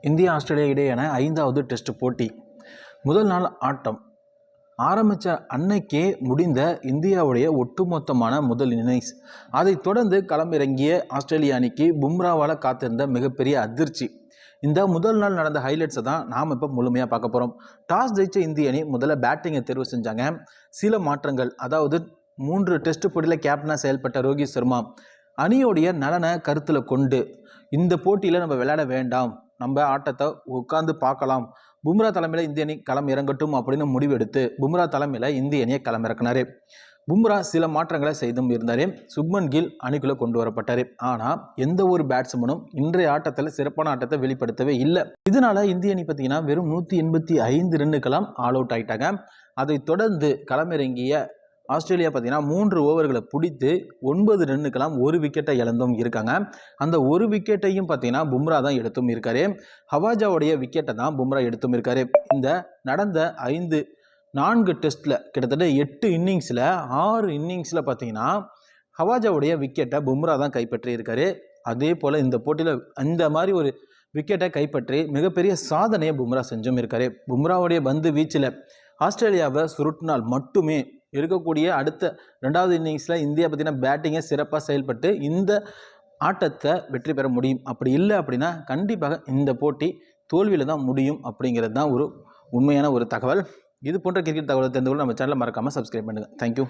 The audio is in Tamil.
இந்தியா ஆஸ்திரேலியா இடையேயான ஐந்தாவது டெஸ்ட் போட்டி. முதல் நாள் ஆட்டம். ஆரம்பித்த அன்னைக்கே முடிந்த இந்தியாவுடைய ஒட்டுமொத்தமான முதல் இன்னிங்ஸ். அதைத் தொடர்ந்து களமிறங்கிய ஆஸ்திரேலிய அணிக்கு பும்ராவால் காத்திருந்த மிகப்பெரிய அதிர்ச்சி. இந்த முதல் நாள் நடந்த ஹைலைட்ஸை தான் நாம் இப்போ முழுமையாக பார்க்க போகிறோம் டாஸ் ஜெயிச்ச இந்திய அணி முதல்ல பேட்டிங்கை தேர்வு செஞ்சாங்க. சில மாற்றங்கள். அதாவது மூன்று டெஸ்ட் போட்டியில் கேப்டனாக செயல்பட்ட ரோஹித் சர்மா அணியோடைய நலனை கருத்தில் கொண்டு இந்த போட்டியில் நம்ம விளையாட வேண்டாம். நம்ம ஆட்டத்தை உட்காந்து பார்க்கலாம். பும்ரா தலைமையில் இந்திய அணி களம் இறங்கட்டும் அப்படின்னு முடிவெடுத்து பும்ரா தலைமையில் இந்திய அணியை களம் இறக்குனாரு. பும்ரா சில மாற்றங்களை செய்தும் இருந்தார். சுப்மன் கில் அணிக்குள்ளே கொண்டு வரப்பட்டார். ஆனால் எந்த ஒரு பேட்ஸ்மேனும் இன்றைய ஆட்டத்தில் சிறப்பான ஆட்டத்தை வெளிப்படுத்தவே இல்லை. இதனால் இந்திய அணி பார்த்தீங்கன்னா வெறும் நூற்றி எண்பத்தி ஐந்து ரன்னுக்கெல்லாம் ஆல் அவுட் ஆயிட்டாங்க. அதைத் தொடர்ந்து களமிறங்கிய ஆஸ்திரேலியா பார்த்தீங்கன்னா மூன்று ஓவர்களை பிடித்து ஒன்பது ரன்னுக்கெல்லாம் ஒரு விக்கெட்டை இழந்தும் இருக்காங்க. அந்த ஒரு விக்கெட்டையும் பார்த்தீங்கன்னா பும்ரா தான் எடுத்தும் இருக்காரு. ஹவாஜாவுடைய விக்கெட்டை தான் பும்ரா எடுத்தும் இருக்காரு. இந்த நடந்த ஐந்து நான்கு டெஸ்ட்டில் கிட்டத்தட்ட எட்டு இன்னிங்ஸில் ஆறு இன்னிங்ஸில் பார்த்தீங்கன்னா ஹவாஜாவுடைய விக்கெட்டை பும்ரா தான் கைப்பற்றியிருக்காரு அதே போல் இந்த போட்டியில் அந்த மாதிரி ஒரு விக்கெட்டை கைப்பற்றி மிகப்பெரிய சாதனையை பும்ரா செஞ்சும் இருக்காரு. பும்ராவுடைய பந்து வீச்சில் ஆஸ்திரேலியாவை சுருட்டினால் மட்டுமே இருக்கக்கூடிய அடுத்த ரெண்டாவது இன்னிங்ஸில் இந்தியா பற்றின பேட்டிங்கை சிறப்பாக செயல்பட்டு இந்த ஆட்டத்தை வெற்றி பெற முடியும். அப்படி இல்லை அப்படின்னா கண்டிப்பாக இந்த போட்டி தோல்வியில் தான் முடியும் அப்படிங்கிறது தான் ஒரு உண்மையான ஒரு தகவல். இது போன்ற கிரிக்கெட் தகவலை தெரிந்து கொள்ள நம்ம சேனலை மறக்காமல் சப்ஸ்கிரைப் பண்ணுங்கள் தேங்க்யூ